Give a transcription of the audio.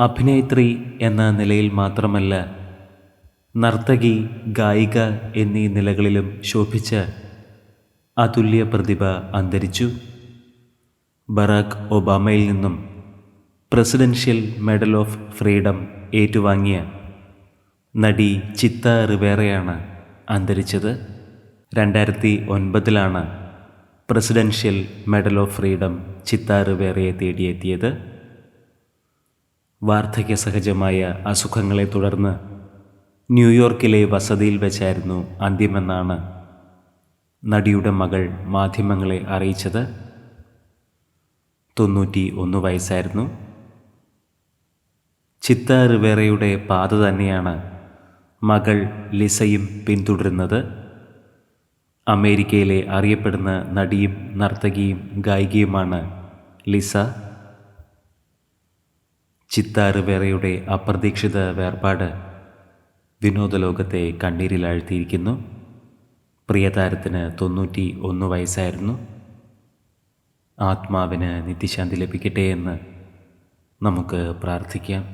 അഭിനേത്രി എന്ന നിലയിൽ മാത്രമല്ല നർത്തകി ഗായിക എന്നീ നിലകളിലും ശോഭിച്ച അതുല്യ പ്രതിഭ അന്തരിച്ചു. ബറാക് ഒബാമയിൽ നിന്നും പ്രസിഡൻഷ്യൽ മെഡൽ ഓഫ് ഫ്രീഡം ഏറ്റുവാങ്ങിയ നടി ചിത്ത റിവേറയാണ് അന്തരിച്ചത്. രണ്ടായിരത്തി ഒൻപതിലാണ് Presidential Medal of Freedom Chita റിവേറയെ തേടിയെത്തിയത്. വാർദ്ധക്യ സഹജമായ അസുഖങ്ങളെ തുടർന്ന് ന്യൂയോർക്കിലെ വസതിയിൽ വെച്ചായിരുന്നു അന്ത്യമെന്നാണ് നടിയുടെ മകൾ മാധ്യമങ്ങളെ അറിയിച്ചത്. തൊണ്ണൂറ്റി ഒന്ന് വയസ്സായിരുന്നു. ചിത്ത റിവേറയുടെ പാത തന്നെയാണ് മകൾ ലിസയും പിന്തുടരുന്നത്. അമേരിക്കയിലെ അറിയപ്പെടുന്ന നടിയും നർത്തകിയും ഗായികയുമാണ് ലിസ. ചിത്ത വേറെയുടെ അപ്രതീക്ഷിത വേർപാട് വിനോദലോകത്തെ കണ്ണീരിലാഴ്ത്തിയിരിക്കുന്നു. പ്രിയതാരത്തിന് തൊണ്ണൂറ്റി ഒന്ന് വയസ്സായിരുന്നു. ആത്മാവിന് നിത്യശാന്തി ലഭിക്കട്ടെ എന്ന് നമുക്ക് പ്രാർത്ഥിക്കാം.